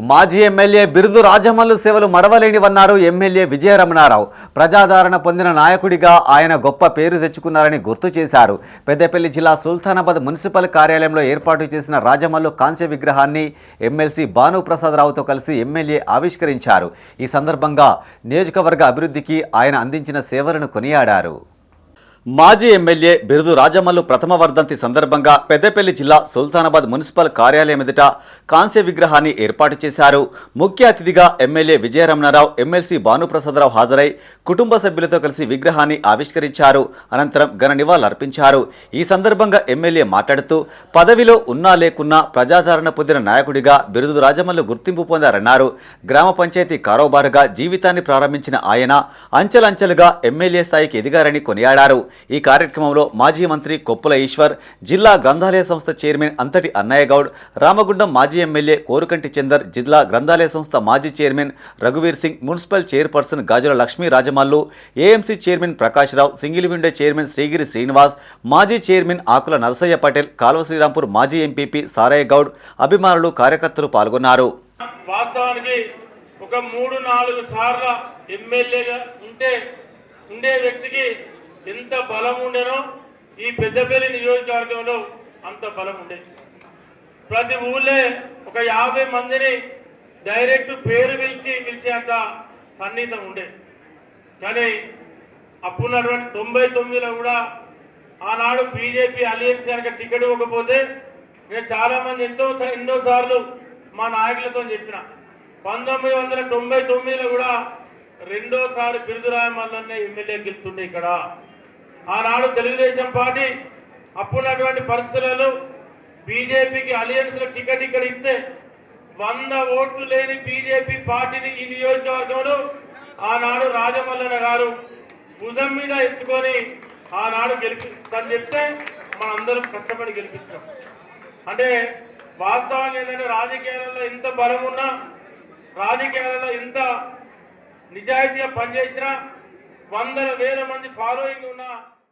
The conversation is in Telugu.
మాజీ ఎమ్మెల్యే బిరుదు రాజమల్లు సేవలు మరవలేనివన్నారు ఎమ్మెల్యే విజయరమణారావు. ప్రజాదరణ పొందిన నాయకుడిగా ఆయన గొప్ప పేరు తెచ్చుకున్నారని గుర్తు చేశారు. పెద్దపల్లి జిల్లా సుల్తానాబాద్ మున్సిపల్ కార్యాలయంలో ఏర్పాటు చేసిన రాజమల్లు కాంస్య విగ్రహాన్ని ఎమ్మెల్సీ భానుప్రసాదరావుతో కలిసి ఎమ్మెల్యే ఆవిష్కరించారు. ఈ సందర్భంగా నియోజకవర్గ అభివృద్ధికి ఆయన అందించిన సేవలను కొనియాడారు. మాజీ ఎమ్మెల్యే బిరుదు రాజమల్లు ప్రథమ వర్ధంతి సందర్భంగా పెద్దపల్లి జిల్లా సుల్తానాబాద్ మున్సిపల్ కార్యాలయం ఎదుట కాంస్య విగ్రహాన్ని ఏర్పాటు చేశారు. ముఖ్య అతిథిగా ఎమ్మెల్యే విజయరమణారావు ఎమ్మెల్సీ భానుప్రసాదరావు హాజరై కుటుంబ సభ్యులతో కలిసి విగ్రహాన్ని ఆవిష్కరించారు. అనంతరం ఘన నివాళులర్పించారు ఈ సందర్భంగా ఎమ్మెల్యే మాట్లాడుతూ పదవిలో ఉన్నా లేకున్నా ప్రజాదరణ పొందిన నాయకుడిగా బిరుదు రాజమల్లు గుర్తింపు పొందారన్నారు. గ్రామ పంచాయతీ కారోబారుగా జీవితాన్ని ప్రారంభించిన ఆయన అంచెలంచెలుగా ఎమ్మెల్యే స్థాయికి ఎదిగారని కొనియాడారు. ఈ కార్యక్రమంలో మాజీ మంత్రి కొప్పుల ఈశ్వర్ జిల్లా గ్రంథాలయ సంస్థ చైర్మన్ అంతటి అన్నయ్య గౌడ్ రామగుండం మాజీ ఎమ్మెల్యే కోరుకంటి చందర్ జిల్లా గ్రంథాలయ సంస్థ మాజీ chairman రఘువీర్ Singh municipal chairperson Gajula Lakshmi Rajamallu AMC chairman Prakash Rao single window chairman Srigiri Srinivas మాజీ చైర్మన్ ఆకుల నరసయ్య పటేల్ కాల్వ శ్రీరాంపూర్ మాజీ ఎంపీపీ సారయ్య గౌడ్ అభిమానులు కార్యకర్తలు పాల్గొన్నారు. వాస్తవానికి ఒక మూడు నాలుగు సార్ల ఎమ్మెల్యేగా ఉంటే ఉండే వ్యక్తికి ఎంత బలం ఉండేనో ఈ పెద్దపల్లి నియోజకవర్గంలో అంత బలం ఉండేది ప్రతి ఊళ్ళే ఒక యాభై మందిని డైరెక్ట్ పేరు పిలిచి పిలిచేంత సన్నిహితం ఉండేది కానీ అప్పుడున్నటువంటి తొంభై తొమ్మిదిలో కూడా ఆనాడు బీజేపీ అలియన్స్ కనుక టికెట్ ఇవ్వకపోతే నేను చాలామంది ఎంతో ఎన్నో సార్లు మా నాయకులతో చెప్పిన. పంతొమ్మిది వందల తొంభై తొమ్మిదిలో కూడా రెండోసారి బిరుదురాయమల్లనే ఎమ్మెల్యే గెలుతుండే ఇక్కడ. ఆనాడు తెలుగుదేశం పార్టీ అప్పుడున్నటువంటి పరిస్థితులలో బీజేపీకి అలయన్స్లో టికెట్ ఇక్కడ ఇస్తే వంద ఓట్లు లేని బీజేపీ పార్టీని ఈ నియోజకవర్గంలో ఆనాడు రాజమల్లన్న గారు భుజం మీద ఎత్తుకొని ఆనాడు గెలిపి తను చెప్తే మనందరం కష్టపడి గెలిపించాం అంటే వాస్తవానికి ఏంటంటే రాజకీయాలలో ఎంత బలం ఉన్నా రాజకీయాలలో ఎంత నిజాయితీగా పనిచేసినా వందల వేల మంది ఫాలోయింగ్ ఉన్నా